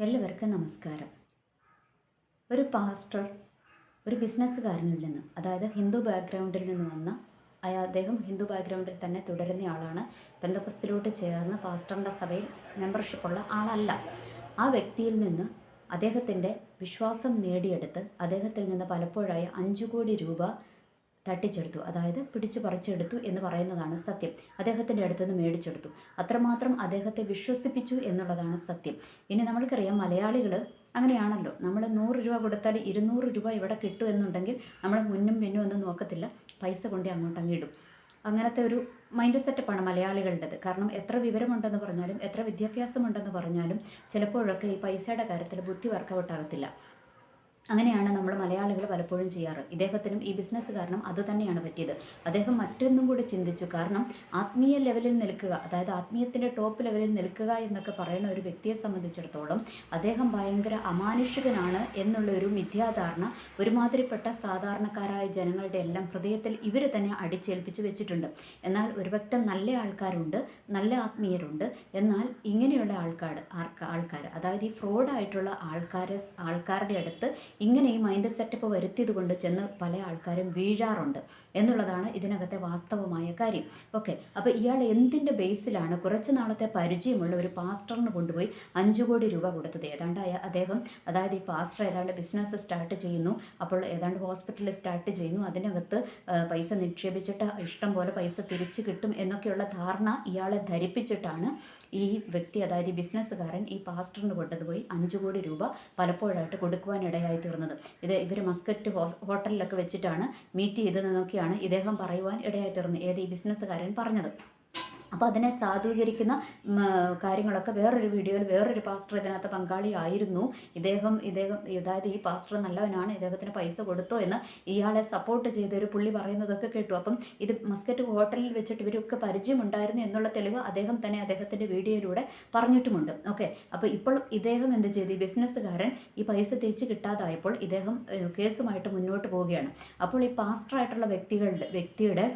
എല്ലാവർക്കും നമസ്കാരം. ഒരു പാസ്റ്റർ ഒരു ബിസിനസ്സുകാരനിൽ നിന്ന് അതായത് ഹിന്ദു ബാക്ക്ഗ്രൗണ്ടിൽ നിന്ന് വന്ന അയാൾ അദ്ദേഹം ഹിന്ദു ബാക്ക്ഗ്രൗണ്ടിൽ തന്നെ തുടരുന്ന ആളാണ്. ബന്ധുക്കസ്തിലോട്ട് ചേർന്ന് പാസ്റ്ററിന്റെ സഭയിൽ മെമ്പർഷിപ്പുള്ള ആളല്ല. ആ വ്യക്തിയിൽ നിന്ന് അദ്ദേഹത്തിന്റെ വിശ്വാസം നേടിയെടുത്ത് അദ്ദേഹത്തിൽ നിന്ന് പലപ്പോഴായി അഞ്ചു കോടി രൂപ തട്ടിച്ചെടുത്തു. അതായത് പിടിച്ചു പറിച്ചെടുത്തു എന്ന് പറയുന്നതാണ് സത്യം. അദ്ദേഹത്തിന്റെ അടുത്ത് നിന്ന് മേടിച്ചെടുത്തു. അത്രമാത്രം അദ്ദേഹത്തെ വിശ്വസിപ്പിച്ചു എന്നുള്ളതാണ് സത്യം. ഇനി നമ്മൾക്കറിയാം മലയാളികൾ അങ്ങനെയാണല്ലോ. നമ്മൾ നൂറ് രൂപ കൊടുത്താൽ ഇരുന്നൂറ് രൂപ ഇവിടെ കിട്ടും എന്നുണ്ടെങ്കിൽ നമ്മൾ മുന്നും പിന്നും ഒന്നും നോക്കത്തില്ല. പൈസ കൊണ്ടേ അങ്ങോട്ട് അങ്ങ് ഇടും. അങ്ങനത്തെ ഒരു മൈൻഡ് സെറ്റപ്പാണ് മലയാളികളുടേത്. കാരണം എത്ര വിവരമുണ്ടെന്ന് പറഞ്ഞാലും എത്ര വിദ്യാഭ്യാസമുണ്ടെന്ന് പറഞ്ഞാലും ചിലപ്പോഴൊക്കെ ഈ പൈസയുടെ കാര്യത്തിൽ ബുദ്ധി വർക്കൗട്ട് ആകത്തില്ല അങ്ങനെയാണ് നമ്മൾ മലയാളികൾ പലപ്പോഴും ചെയ്യാറ്. ഇദ്ദേഹത്തിനും ഈ ബിസിനസ് കാരണം അത് തന്നെയാണ് പറ്റിയത്. അദ്ദേഹം മറ്റൊന്നും കൂടി ചിന്തിച്ചു. കാരണം ആത്മീയ ലെവലിൽ നിൽക്കുക അതായത് ആത്മീയത്തിന്റെ ടോപ്പ് ലെവലിൽ നിൽക്കുക എന്നൊക്കെ പറയുന്ന ഒരു വ്യക്തിയെ സംബന്ധിച്ചിടത്തോളം അദ്ദേഹം ഭയങ്കര അമാനുഷികനാണ് എന്നുള്ള ഒരു മിഥ്യാധാരണ ഒരുമാതിരിപ്പെട്ട സാധാരണക്കാരായ ജനങ്ങളുടെ എല്ലാം ഹൃദയത്തിൽ ഇവർ തന്നെ അടിച്ചേൽപ്പിച്ച് വെച്ചിട്ടുണ്ട്. എന്നാൽ ഒരുപറ്റം നല്ല ആൾക്കാരുണ്ട് നല്ല ആത്മീയരുണ്ട്. എന്നാൽ ഇങ്ങനെയുള്ള ആൾക്കാർ ആൾക്കാർ അതായത് ഈ ഫ്രോഡായിട്ടുള്ള ആൾക്കാർ ആൾക്കാരുടെ അടുത്ത് ഇങ്ങനെ ഈ മൈൻഡ് സെറ്റപ്പ് വരുത്തിയത് കൊണ്ട് ചെന്ന് പല ആൾക്കാരും വീഴാറുണ്ട്. എന്നുള്ളതാണ് ഇതിനകത്തെ വാസ്തവമായ കാര്യം. ഓക്കെ അപ്പോൾ ഇയാൾ എന്തിന്റെ ബേസിലാണ് കുറച്ച് നാളത്തെ പരിചയമുള്ള ഒരു പാസ്റ്ററിന് കൊണ്ടുപോയി അഞ്ച് കോടി രൂപ കൊടുത്തത്? ഏതാണ്ട് അദ്ദേഹം അതായത് ഈ പാസ്റ്റർ ഏതാണ്ട് ബിസിനസ് സ്റ്റാർട്ട് ചെയ്യുന്നു. അപ്പോൾ ഏതാണ്ട് ഹോസ്പിറ്റൽ സ്റ്റാർട്ട് ചെയ്യുന്നു. അതിനകത്ത് പൈസ നിക്ഷേപിച്ചിട്ട് ഇഷ്ടം പോലെ പൈസ തിരിച്ചു കിട്ടും എന്നൊക്കെയുള്ള ധാരണ ഇയാളെ ധരിപ്പിച്ചിട്ടാണ് ഈ വ്യക്തി അതായത് ഈ ബിസിനസ്സുകാരൻ ഈ പാസ്റ്ററിന് കൊണ്ടുപോയി അഞ്ച് കോടി രൂപ പലപ്പോഴായിട്ട് കൊടുക്കുവാനിടയായി തീർന്നത്. ഇത് ഇവർ മസ്കറ്റ് ഹോട്ടലിലൊക്കെ വെച്ചിട്ടാണ് മീറ്റ് ചെയ്തതെന്നൊക്കെയാണ് ഇദ്ദേഹം പറയുവാൻ ഇടയായി തീർന്നത്. ഏത് ഈ ബിസിനസ്സുകാരൻ പറഞ്ഞത്. അപ്പോൾ അതിനെ സാധൂകരിക്കുന്ന കാര്യങ്ങളൊക്കെ വേറൊരു വീഡിയോയിൽ വേറൊരു പാസ്റ്റർ ഇതിനകത്ത് പങ്കാളിയായിരുന്നു. ഇദ്ദേഹം ഇദ്ദേഹം അതായത് ഈ പാസ്റ്റർ നല്ലവനാണ് ഇദ്ദേഹത്തിന് പൈസ കൊടുത്തോ എന്ന് ഇയാളെ സപ്പോർട്ട് ചെയ്ത ഒരു പുള്ളി പറയുന്നതൊക്കെ കേട്ടു. അപ്പം ഇത് മസ്കറ്റ് ഹോട്ടലിൽ വെച്ചിട്ട് ഇവരൊക്കെ പരിചയമുണ്ടായിരുന്നു എന്നുള്ള തെളിവ് അദ്ദേഹം തന്നെ അദ്ദേഹത്തിന്റെ വീഡിയോയിലൂടെ പറഞ്ഞിട്ടുമുണ്ട്. ഓക്കെ. അപ്പോൾ ഇപ്പോൾ ഇദ്ദേഹം എന്ത് ചെയ്തു? ഈ ബിസിനസ്സുകാരൻ ഈ പൈസ തിരിച്ച് കിട്ടാതായപ്പോൾ ഇദ്ദേഹം കേസുമായിട്ട് മുന്നോട്ട് പോവുകയാണ്. അപ്പോൾ ഈ പാസ്റ്ററായിട്ടുള്ള വ്യക്തികളുടെ വ്യക്തിയുടെ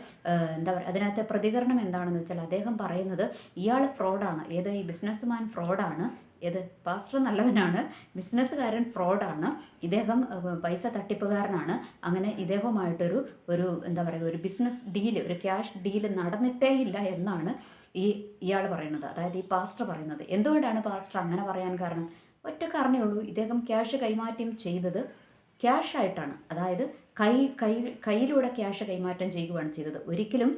എന്താ പറയുക അതിനകത്തെ പ്രതികരണം എന്താണെന്ന് വെച്ചാൽ അദ്ദേഹം പറയുന്നത് ഇയാൾ ഫ്രോഡാണ്. ഏത് ഈ ബിസിനസ്മാൻ ഫ്രോഡാണ്. ഏത് പാസ്റ്റർ നല്ലവനാണ്. ബിസിനസ്സുകാരൻ ഫ്രോഡാണ്. ഇദ്ദേഹം പൈസ തട്ടിപ്പുകാരനാണ്. അങ്ങനെ ഇദ്ദേഹവുമായിട്ടൊരു ഒരു എന്താ പറയുക ഒരു ബിസിനസ് ഡീൽ ഒരു ക്യാഷ് ഡീൽ നടന്നിട്ടേ ഇല്ല എന്നാണ് ഈ ഇയാൾ പറയുന്നത്. അതായത് ഈ പാസ്റ്റർ പറയുന്നത്. എന്തുകൊണ്ടാണ് പാസ്റ്റർ അങ്ങനെ പറയാൻ കാരണം? ഒറ്റ കാരണമേ ഉള്ളൂ. ഇദ്ദേഹം ക്യാഷ് കൈമാറ്റം ചെയ്തത് ക്യാഷായിട്ടാണ്. അതായത് കൈ കൈ കയ്യിലൂടെ ക്യാഷ് കൈമാറ്റം ചെയ്യുകയാണ് ചെയ്തത്. ഒരിക്കലും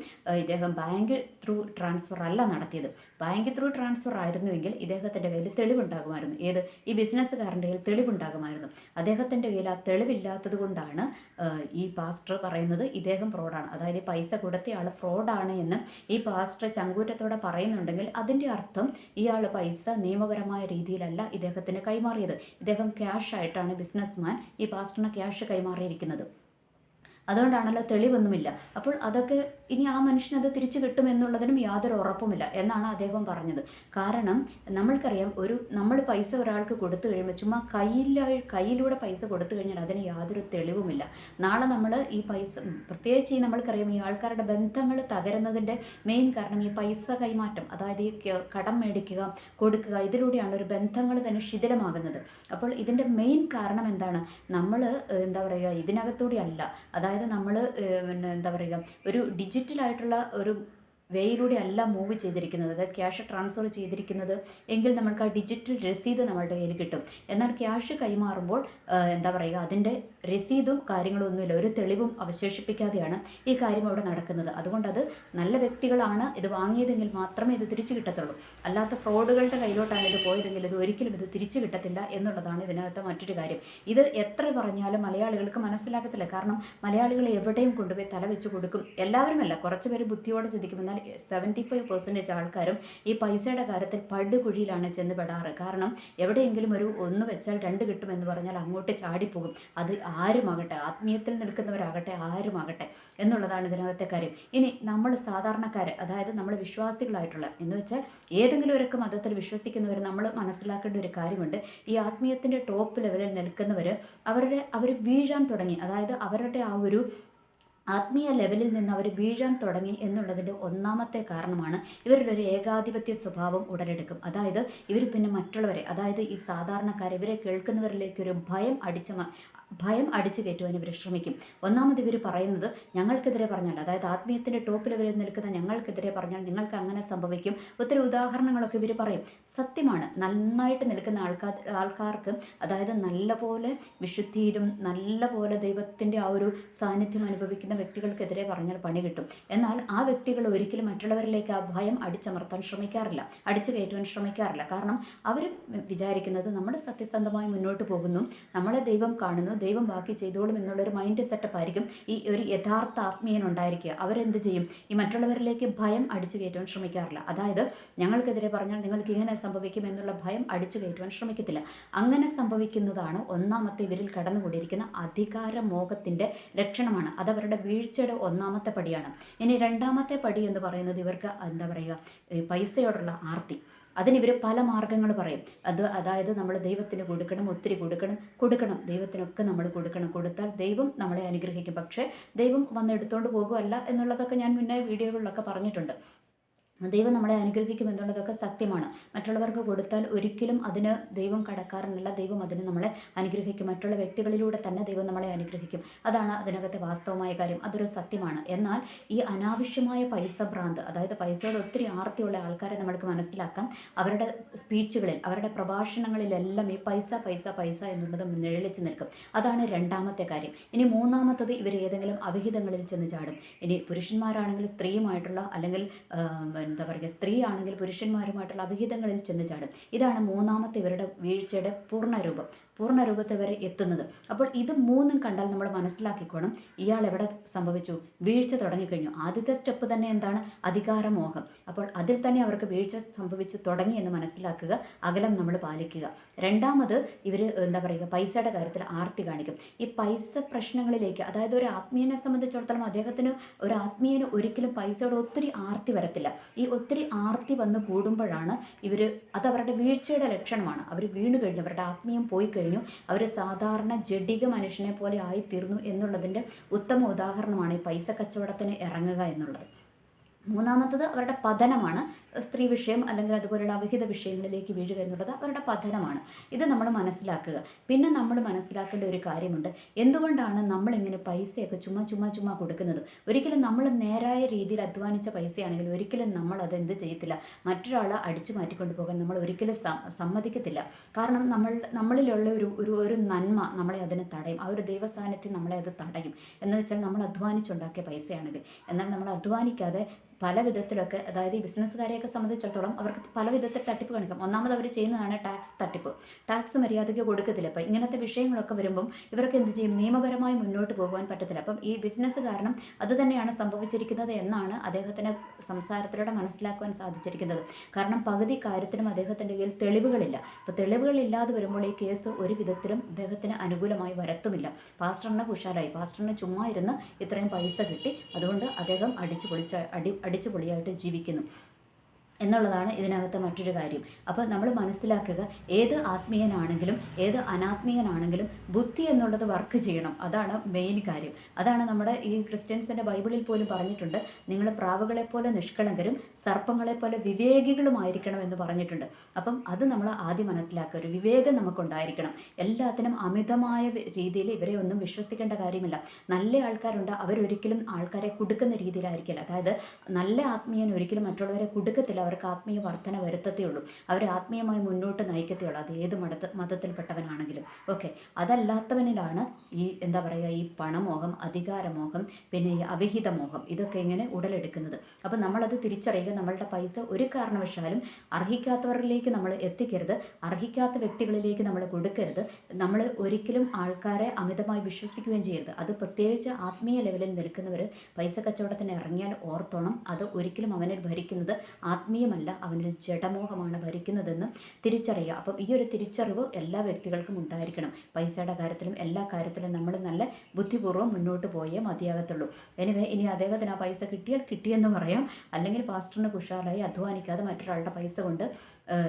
ഇദ്ദേഹം ബാങ്ക് ത്രൂ ട്രാൻസ്ഫർ അല്ല നടത്തിയത്. ബാങ്ക് ത്രൂ ട്രാൻസ്ഫർ ആയിരുന്നുവെങ്കിൽ ഇദ്ദേഹത്തിന്റെ കയ്യിൽ തെളിവുണ്ടാകുമായിരുന്നു. ഏത്? ഈ ബിസിനസ്സുകാരന്റെ കയ്യിൽ തെളിവുണ്ടാകുമായിരുന്നു. അദ്ദേഹത്തിന്റെ കയ്യിൽ ആ തെളിവില്ലാത്തത് കൊണ്ടാണ് ഈ പാസ്റ്റർ പറയുന്നത് ഇദ്ദേഹം ഫ്രോഡാണ് അതായത് പൈസ കൊടുത്ത ആൾ ഫ്രോഡാണ് എന്ന് ഈ പാസ്റ്റർ ചങ്കൂറ്റത്തോടെ പറയുന്നുണ്ടെങ്കിൽ അതിന്റെ അർത്ഥം ഇയാൾ പൈസ നിയമപരമായ രീതിയിലല്ല ഇദ്ദേഹത്തിന് കൈമാറിയത്. ഇദ്ദേഹം ക്യാഷ് ആയിട്ടാണ് ബിസിനസ്മാൻ ഈ പാസ്റ്ററിന് ക്യാഷ് കൈമാറിയിരിക്കുന്നത്. അതുകൊണ്ടാണല്ലോ തെളിവൊന്നുമില്ല. അപ്പോൾ അതൊക്കെ ഇനി ആ മനുഷ്യനത് തിരിച്ചു കിട്ടുമെന്നുള്ളതിനും യാതൊരു ഉറപ്പുമില്ല എന്നാണ് അദ്ദേഹം പറഞ്ഞത്. കാരണം നമ്മൾക്കറിയാം ഒരു നമ്മൾ പൈസ ഒരാൾക്ക് കൊടുത്തു കഴിയുമ്പോൾ ചുമ്മാ കയ്യിൽ കയ്യിലൂടെ പൈസ കൊടുത്തു കഴിഞ്ഞാൽ അതിന് യാതൊരു തെളിവുമില്ല. നാളെ നമ്മൾ ഈ പൈസ പ്രത്യേകിച്ച് ഈ നമ്മൾക്കറിയാം ഈ ആൾക്കാരുടെ ബന്ധങ്ങൾ തകരുന്നതിന്റെ മെയിൻ കാരണം ഈ പൈസ കൈമാറ്റം അതായത് ഈ കടം മേടിക്കുക കൊടുക്കുക ഇതിലൂടെയാണ് ഒരു ബന്ധങ്ങൾ തന്നെ ശിഥിലമാകുന്നത്. അപ്പോൾ ഇതിന്റെ മെയിൻ കാരണം എന്താണ്? നമ്മൾ എന്താ പറയുക ഇതിനകത്തൂടെ അല്ല. അതായത് നമ്മൾ പിന്നെ എന്താ പറയുക ഒരു ഡിജിറ്റലായിട്ടുള്ള ഒരു വേയിലൂടെ അല്ല മൂവ് ചെയ്തിരിക്കുന്നത് അതായത് ക്യാഷ് ട്രാൻസ്ഫർ ചെയ്തിരിക്കുന്നത് എങ്കിൽ നമ്മൾക്ക് ആ ഡിജിറ്റൽ രസീത് നമ്മളുടെ കയ്യിൽ കിട്ടും. എന്നാൽ ക്യാഷ് കൈമാറുമ്പോൾ എന്താ പറയുക അതിന്റെ രസീതും കാര്യങ്ങളും ഒന്നുമില്ല. ഒരു തെളിവും അവശേഷിപ്പിക്കാതെയാണ് ഈ കാര്യം അവിടെ നടക്കുന്നത്. അതുകൊണ്ട് അത് നല്ല വ്യക്തികളാണ് ഇത് വാങ്ങിയതെങ്കിൽ മാത്രമേ ഇത് തിരിച്ചു കിട്ടത്തുള്ളൂ. അല്ലാത്ത ഫ്രോഡുകളുടെ കയ്യിലോട്ടാണ് ഇത് പോയതെങ്കിൽ ഇത് ഒരിക്കലും ഇത് തിരിച്ചു കിട്ടത്തില്ല എന്നുള്ളതാണ് ഇതിനകത്ത് മറ്റൊരു കാര്യം. ഇത് എത്ര പറഞ്ഞാലും മലയാളികൾക്ക് മനസ്സിലാക്കത്തില്ല കാരണം മലയാളികൾ എവിടെയും കൊണ്ടുപോയി തല വെച്ച് കൊടുക്കും. എല്ലാവരുമല്ല. കുറച്ച് പേര് ബുദ്ധിയോടെ ചിന്തിക്കും. എന്നാൽ സെവന്റി ഫൈവ് പെർസെന്റേജ് ആൾക്കാരും ഈ പൈസയുടെ കാര്യത്തിൽ പടുകുഴിയിലാണ് ചെന്ന് പെടാറ് കാരണം എവിടെയെങ്കിലും ഒരു ഒന്ന് വെച്ചാൽ രണ്ട് കിട്ടുമെന്ന് പറഞ്ഞാൽ അങ്ങോട്ട് ചാടിപ്പോകും. അത് ആരുമാകട്ടെ ആത്മീയത്തിൽ നിൽക്കുന്നവരാകട്ടെ ആരുമാകട്ടെ എന്നുള്ളതാണ് ഇതിനകത്തെ കാര്യം. ഇനി നമ്മൾ സാധാരണക്കാർ അതായത് നമ്മൾ വിശ്വാസികളായിട്ടുള്ള എന്ന് വെച്ചാൽ ഏതെങ്കിലും ഒരു മതത്തിൽ വിശ്വസിക്കുന്നവർ നമ്മൾ മനസ്സിലാക്കേണ്ട ഒരു കാര്യമുണ്ട്. ഈ ആത്മീയത്തിന്റെ ടോപ്പ് ലെവലിൽ നിൽക്കുന്നവർ അവരുടെ അവർ വീഴാൻ തുടങ്ങി. അതായത് അവരുടെ ആ ഒരു ആത്മീയ ലെവലിൽ നിന്ന് അവർ വീഴാൻ തുടങ്ങി എന്നുള്ളതിന്റെ ഒന്നാമത്തെ കാരണമാണ് ഇവരുടെ ഒരു ഏകാധിപത്യ സ്വഭാവം ഉടലെടുക്കും. അതായത് ഇവർ പിന്നെ മറ്റുള്ളവരെ അതായത് ഈ സാധാരണക്കാരെ ഇവരെ കേൾക്കുന്നവരിലേക്ക് ഒരു ഭയം അടിച്ച ഭയം അടിച്ചു കയറ്റുവാൻ ഇവർ ശ്രമിക്കും. ഒന്നാമത് ഇവർ പറയുന്നത് ഞങ്ങൾക്കെതിരെ പറഞ്ഞാൽ അതായത് ആത്മീയത്തിന്റെ ടോപ്പ് ലെവലിൽ നിൽക്കുന്ന ഞങ്ങൾക്കെതിരെ പറഞ്ഞാൽ നിങ്ങൾക്ക് അങ്ങനെ സംഭവിക്കും. ഒത്തിരി ഉദാഹരണങ്ങളൊക്കെ ഇവർ പറയും. സത്യമാണ് നന്നായിട്ട് നിൽക്കുന്ന ആൾക്കാർ ആൾക്കാർക്ക് അതായത് നല്ലപോലെ വിശുദ്ധിയിലും നല്ലപോലെ ദൈവത്തിന്റെ ആ ഒരു സാന്നിധ്യം അനുഭവിക്കുന്ന വ്യക്തികൾക്കെതിരെ പറഞ്ഞാൽ പണി കിട്ടും. എന്നാൽ ആ വ്യക്തികൾ ഒരിക്കലും മറ്റുള്ളവരിലേക്ക് ആ ഭയം അടിച്ചമർത്താൻ ശ്രമിക്കാറില്ല അടിച്ചു കയറ്റുവാൻ ശ്രമിക്കാറില്ല. കാരണം അവർ വിചാരിക്കുന്നത് നമ്മൾ സത്യസന്ധമായി മുന്നോട്ട് പോകുന്നു നമ്മളെ ദൈവം കാണുന്നു ദൈവം ബാക്കി ചെയ്തോളും എന്നുള്ളൊരു മൈൻഡ് സെറ്റപ്പ് ആയിരിക്കും ഈ ഒരു യഥാർത്ഥ ആത്മീയൻ ഉണ്ടായിരിക്കുക. അവരെന്ത് ചെയ്യും? ഈ മറ്റുള്ളവരിലേക്ക് ഭയം അടിച്ചു കയറ്റുവാൻ ശ്രമിക്കാറില്ല. അതായത് ഞങ്ങൾക്കെതിരെ പറഞ്ഞാൽ നിങ്ങൾക്ക് ഇങ്ങനെ സംഭവിക്കും എന്നുള്ള ഭയം അടിച്ചു കയറ്റുവാൻ ശ്രമിക്കത്തില്ല. അങ്ങനെ സംഭവിക്കുന്നതാണ് ഒന്നാമത്തെ ഇവരിൽ കടന്നുകൂടിയിരിക്കുന്ന അധികാര മോഹത്തിന്റെ ലക്ഷണമാണ്. അതവരുടെ വീഴ്ചയുടെ ഒന്നാമത്തെ പടിയാണ്. ഇനി രണ്ടാമത്തെ പടി എന്ന് പറയുന്നത് ഇവർക്ക് എന്താ പറയുക? പൈസയോടുള്ള ആർത്തി. അതിന് ഇവർ പല മാർഗങ്ങൾ പറയും. അത് അതായത് നമ്മൾ ദൈവത്തിന് കൊടുക്കണം ഒത്തിരി കൊടുക്കണം കൊടുക്കണം. ദൈവത്തിനൊക്കെ നമ്മൾ കൊടുക്കണം. കൊടുത്താൽ ദൈവം നമ്മളെ അനുഗ്രഹിക്കും. പക്ഷേ ദൈവം വന്ന് എടുത്തുകൊണ്ട് പോകുമല്ല എന്നുള്ളതൊക്കെ ഞാൻ മുന്നേ വീഡിയോകളിലൊക്കെ പറഞ്ഞിട്ടുണ്ട്. ദൈവം നമ്മളെ അനുഗ്രഹിക്കും എന്നുള്ളതൊക്കെ സത്യമാണ്. മറ്റുള്ളവർക്ക് കൊടുത്താൽ ഒരിക്കലും അതിന് ദൈവം കടക്കാരനല്ല. ദൈവം അതിന് നമ്മളെ അനുഗ്രഹിക്കും. മറ്റുള്ള വ്യക്തികളിലൂടെ തന്നെ ദൈവം നമ്മളെ അനുഗ്രഹിക്കും. അതാണ് അതിനകത്തെ വാസ്തവമായ കാര്യം. അതൊരു സത്യമാണ്. എന്നാൽ ഈ അനാവശ്യമായ പൈസ ഭ്രാന്ത് അതായത് പൈസയോട് ഒത്തിരി ആർത്തിയുള്ള ആൾക്കാരെ നമ്മൾക്ക് മനസ്സിലാക്കാം. അവരുടെ സ്പീച്ചുകളിൽ അവരുടെ പ്രഭാഷണങ്ങളിലെല്ലാം ഈ പൈസ പൈസ പൈസ എന്നുള്ളത് നിഴലിച്ച് നിൽക്കും. അതാണ് രണ്ടാമത്തെ കാര്യം. ഇനി മൂന്നാമത്തത് ഇവർ ഏതെങ്കിലും അവിഹിതങ്ങളിൽ ചെന്ന് ചാടും. ഇനി പുരുഷന്മാരാണെങ്കിൽ സ്ത്രീയുമായിട്ടുള്ള അല്ലെങ്കിൽ എന്താ പറയുക സ്ത്രീ ആണെങ്കിൽ പുരുഷന്മാരുമായിട്ടുള്ള അവിഹിതങ്ങളിൽ ചെന്ന് ചാടും. ഇതാണ് മൂന്നാമത്തെ ഇവരുടെ വീഴ്ചയുടെ പൂർണരൂപം പൂർണ വരെ എത്തുന്നത്. അപ്പോൾ ഇത് മൂന്നും കണ്ടാൽ നമ്മൾ മനസ്സിലാക്കിക്കോണം. ഇയാൾ എവിടെ സംഭവിച്ചു? വീഴ്ച തുടങ്ങിക്കഴിഞ്ഞു. ആദ്യത്തെ സ്റ്റെപ്പ് തന്നെ എന്താണ്? അധികാരമോഹം. അപ്പോൾ അതിൽ തന്നെ അവർക്ക് വീഴ്ച സംഭവിച്ചു തുടങ്ങി എന്ന് മനസ്സിലാക്കുക. അകലം നമ്മൾ പാലിക്കുക. രണ്ടാമത് ഇവർ എന്താ പറയുക? പൈസയുടെ കാര്യത്തിൽ ആർത്തി കാണിക്കും. ഈ പൈസ പ്രശ്നങ്ങളിലേക്ക് അതായത് ഒരു ആത്മീയനെ സംബന്ധിച്ചിടത്തോളം അദ്ദേഹത്തിന് ഒരു ആത്മീയന് ഒരിക്കലും പൈസയുടെ ഒത്തിരി ആർത്തി വരത്തില്ല. ഈ ഒത്തിരി ആർത്തി വന്ന് കൂടുമ്പോഴാണ് ഇവർ അത് അവരുടെ വീഴ്ചയുടെ ലക്ഷണമാണ്. അവർ വീണ് കഴിഞ്ഞു. അവരുടെ ആത്മീയം പോയി കഴിഞ്ഞു. കഴിഞ്ഞു. അവർ സാധാരണ ജഡിക മനുഷ്യനെ പോലെ ആയിത്തീർന്നു എന്നുള്ളതിന്റെ ഉത്തമ ഉദാഹരണമാണ് ഈ പൈസ കച്ചവടത്തിന് ഇറങ്ങുക എന്നുള്ളത്. മൂന്നാമത്തത് അവരുടെ പതനമാണ്. സ്ത്രീ വിഷയം അല്ലെങ്കിൽ അതുപോലെയുള്ള അവിഹിത വിഷയങ്ങളിലേക്ക് വീഴുക എന്നുള്ളത് അവരുടെ പതനമാണ്. ഇത് നമ്മൾ മനസ്സിലാക്കുക. പിന്നെ നമ്മൾ മനസ്സിലാക്കേണ്ട ഒരു കാര്യമുണ്ട്. എന്തുകൊണ്ടാണ് നമ്മളിങ്ങനെ പൈസയൊക്കെ ചുമ്മാ ചുമ്മാ ചുമ്മാ കൊടുക്കുന്നത്? ഒരിക്കലും നമ്മൾ നേരായ രീതിയിൽ അധ്വാനിച്ച പൈസയാണെങ്കിൽ ഒരിക്കലും നമ്മൾ അത് എന്ത് ചെയ്യത്തില്ല. മറ്റൊരാളെ അടിച്ചു മാറ്റിക്കൊണ്ടു പോകാൻ നമ്മൾ ഒരിക്കലും സമ്മതിക്കത്തില്ല. കാരണം നമ്മൾ നമ്മളിലുള്ള ഒരു ഒരു ഒരു നന്മ നമ്മളെ അതിന് തടയും. ആ ഒരു ദൈവസാന്നിധ്യം നമ്മളെ അത് തടയും. എന്ന് വെച്ചാൽ നമ്മൾ അധ്വാനിച്ചുണ്ടാക്കിയ പൈസയാണെങ്കിൽ. എന്നാൽ നമ്മൾ അധ്വാനിക്കാതെ പല വിധത്തിലൊക്കെ അതായത് ഈ ബിസിനസ്സുകാരെയൊക്കെ സംബന്ധിച്ചിടത്തോളം അവർക്ക് പല വിധത്തിൽ തട്ടിപ്പ് കാണിക്കാം. ഒന്നാമത് അവർ ചെയ്യുന്നതാണ് ടാക്സ് തട്ടിപ്പ്. ടാക്സ് മര്യാദയ്ക്ക് കൊടുക്കത്തില്ല. അപ്പം ഇങ്ങനത്തെ വിഷയങ്ങളൊക്കെ വരുമ്പം ഇവർക്ക് എന്ത് ചെയ്യും? നിയമപരമായി മുന്നോട്ട് പോകുവാൻ പറ്റത്തില്ല. അപ്പം ഈ ബിസിനസ് കാരണം അത് തന്നെയാണ് സംഭവിച്ചിരിക്കുന്നത് എന്നാണ് അദ്ദേഹത്തിന്റെ സംസാരത്തിലൂടെ മനസ്സിലാക്കുവാൻ സാധിച്ചിരിക്കുന്നത്. കാരണം പകുതി കാര്യത്തിനും അദ്ദേഹത്തിന്റെ കയ്യിൽ തെളിവുകളില്ല. അപ്പോൾ തെളിവുകളില്ലാതെ വരുമ്പോൾ ഈ കേസ് ഒരു വിധത്തിലും അദ്ദേഹത്തിന് അനുകൂലമായി വരത്തുമില്ല. പാസ്റ്ററിനെ കുഷാലായി പാസ്റ്ററിന് ചുമ്മാ ഇരുന്ന് ഇത്രയും പൈസ കിട്ടി. അതുകൊണ്ട് അദ്ദേഹം അടിച്ചു പൊളിച്ച അടി അടിച്ചുപൊളിയായിട്ട് ജീവിക്കുന്നു. എന്നുള്ളതാണ് ഇതിനകത്ത് മറ്റൊരു കാര്യം. അപ്പോൾ നമ്മൾ മനസ്സിലാക്കുക ഏത് ആത്മീയനാണെങ്കിലും ഏത് അനാത്മീയനാണെങ്കിലും ബുദ്ധി എന്നുള്ളത് വർക്ക് ചെയ്യണം. അതാണ് മെയിൻ കാര്യം. അതാണ് നമ്മുടെ ഈ ക്രിസ്ത്യൻസിന്റെ ബൈബിളിൽ പോലും പറഞ്ഞിട്ടുണ്ട്. നിങ്ങൾ പ്രാവുകളെ പോലെ നിഷ്കളങ്കരും സർപ്പങ്ങളെ പോലെ വിവേകികളുമായിരിക്കണം എന്ന് പറഞ്ഞിട്ടുണ്ട്. അപ്പം അത് നമ്മൾ ആദ്യം മനസ്സിലാക്കുക. ഒരു വിവേകം നമുക്കുണ്ടായിരിക്കണം. എല്ലാത്തിനും അമിതമായ രീതിയിൽ ഇവരെ ഒന്നും വിശ്വസിക്കേണ്ട കാര്യമില്ല. നല്ല ആൾക്കാരുണ്ട്. അവരൊരിക്കലും ആൾക്കാരെ കൊടുക്കുന്ന രീതിയിലായിരിക്കില്ല. അതായത് നല്ല ആത്മീയൻ ഒരിക്കലും മറ്റുള്ളവരെ കൊടുക്കത്തില്ല. അവർക്ക് ആത്മീയ വർധന വരുത്തത്തേ ഉള്ളൂ. അവരെ ആത്മീയമായി മുന്നോട്ട് നയിക്കത്തേ ഉള്ളൂ. അത് ഏത് മതത്തിൽ മതത്തിൽപ്പെട്ടവനാണെങ്കിലും. ഓക്കെ. അതല്ലാത്തവനിലാണ് ഈ എന്താ പറയുക ഈ പണമോഹം അധികാരമോഹം പിന്നെ ഈ അവിഹിതമോഹം ഇതൊക്കെ ഇങ്ങനെ ഉടലെടുക്കുന്നത്. അപ്പം നമ്മളത് തിരിച്ചറിയുക നമ്മളുടെ പൈസ ഒരു കാരണവശാലും അർഹിക്കാത്തവരിലേക്ക് നമ്മൾ എത്തിക്കരുത്. അർഹിക്കാത്ത വ്യക്തികളിലേക്ക് നമ്മൾ കൊടുക്കരുത്. നമ്മൾ ഒരിക്കലും ആൾക്കാരെ അമിതമായി വിശ്വസിക്കുകയും ചെയ്യരുത്. അത് പ്രത്യേകിച്ച് ആത്മീയ ലെവലിൽ നിൽക്കുന്നവർ പൈസ കച്ചവടത്തിന് ഇറങ്ങിയാൽ ഓർത്തോണം. അത് ഒരിക്കലും അവനെ ഭരിക്കുന്നത് ആത്മീയ ആത്മീയമല്ല അവനിൽ ജഡമോഹമാണ് ഭരിക്കുന്നതെന്ന് തിരിച്ചറിയുക. അപ്പം ഈ ഒരു തിരിച്ചറിവ് എല്ലാ വ്യക്തികൾക്കും ഉണ്ടായിരിക്കണം. പൈസയുടെ കാര്യത്തിലും എല്ലാ കാര്യത്തിലും നമ്മൾ നല്ല ബുദ്ധിപൂർവം മുന്നോട്ട് പോയേ മതിയാകത്തുള്ളൂ. എനിവേ ഇനി അദ്ദേഹത്തിന് ആ പൈസ കിട്ടിയാൽ കിട്ടിയെന്ന് പറയാം. അല്ലെങ്കിൽ പാസ്റ്ററിന് കുഷാറായി അധ്വാനിക്കാതെ മറ്റൊരാളുടെ പൈസ കൊണ്ട്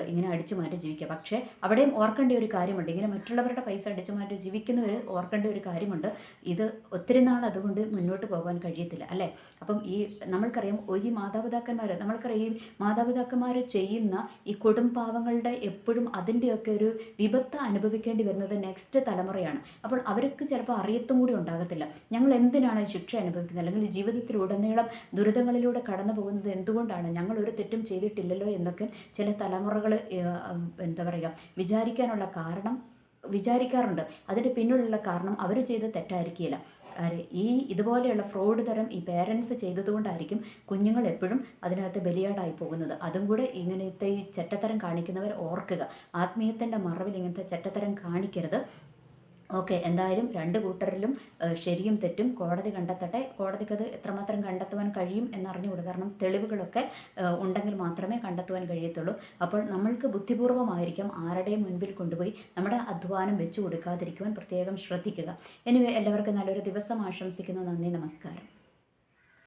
ഇങ്ങനെ അടിച്ചു മാറ്റി ജീവിക്കുക. പക്ഷേ അവിടെയും ഓർക്കേണ്ട ഒരു കാര്യമുണ്ട്. ഇങ്ങനെ മറ്റുള്ളവരുടെ പൈസ അടിച്ചു മാറ്റി ജീവിക്കുന്നവർ ഓർക്കേണ്ട ഒരു കാര്യമുണ്ട്. ഇത് ഒത്തിരി നാൾ അതുകൊണ്ട് മുന്നോട്ട് പോകാൻ കഴിയത്തില്ല അല്ലേ? അപ്പം ഈ നമ്മൾക്കറിയാം ഈ മാതാപിതാക്കന്മാർ നമ്മൾക്കറിയാം ഈ മാതാപിതാക്കന്മാർ ചെയ്യുന്ന ഈ കുടുംബാവങ്ങളുടെ എപ്പോഴും അതിന്റെയൊക്കെ ഒരു വിപത്ത് അനുഭവിക്കേണ്ടി വരുന്നത് നെക്സ്റ്റ് തലമുറയാണ്. അപ്പോൾ അവർക്ക് ചിലപ്പോൾ അറിയത്തും കൂടി ഉണ്ടാകത്തില്ല. ഞങ്ങൾ എന്തിനാണ് ശിക്ഷ അനുഭവിക്കുന്നത്? അല്ലെങ്കിൽ ജീവിതത്തിലുടനീളം ദുരിതങ്ങളിലൂടെ കടന്നു പോകുന്നത് എന്തുകൊണ്ടാണ്? ഞങ്ങൾ ഒരു തെറ്റും ചെയ്തിട്ടില്ലല്ലോ എന്നൊക്കെ ചില തലമുറകൾ എന്താ പറയുക വിചാരിക്കാനുള്ള കാരണം വിചാരിക്കാറുണ്ട്. അതിന്റെ പിന്നിലുള്ള കാരണം അവർ ചെയ്ത തെറ്റായിരിക്കില്ല ഈ ഇതുപോലെയുള്ള ഫ്രോഡ് തരം ഈ പേരൻസ് ചെയ്തതുകൊണ്ടായിരിക്കും കുഞ്ഞുങ്ങൾ എപ്പോഴും അതിനകത്ത് ബലിയാടായി പോകുന്നത്. അതും കൂടെ ഇങ്ങനത്തെ ഈ ചെറ്റത്തരം കാണിക്കുന്നവർ ഓർക്കുക. ആത്മീയത്തിന്റെ മറവിൽ ഇങ്ങനത്തെ ചെറ്റത്തരം കാണിക്കരുത്. ഓക്കെ എന്തായാലും രണ്ട് കൂട്ടരിലും ശരിയും തെറ്റും കോടതി കണ്ടെത്തട്ടെ. കോടതിക്കത് എത്രമാത്രം കണ്ടെത്തുവാൻ കഴിയും എന്നറിഞ്ഞുകൂടുക കാരണം തെളിവുകളൊക്കെ ഉണ്ടെങ്കിൽ മാത്രമേ കണ്ടെത്തുവാൻ കഴിയത്തുള്ളൂ. അപ്പോൾ നമ്മൾക്ക് ബുദ്ധിപൂർവമായിരിക്കാം ആരുടെയും മുൻപിൽ കൊണ്ടുപോയി നമ്മുടെ അധ്വാനം വെച്ചു കൊടുക്കാതിരിക്കുവാൻ പ്രത്യേകം ശ്രദ്ധിക്കുക. എനിവേ എല്ലാവർക്കും നല്ലൊരു ദിവസം ആശംസിക്കുന്നു. നന്ദി നമസ്കാരം.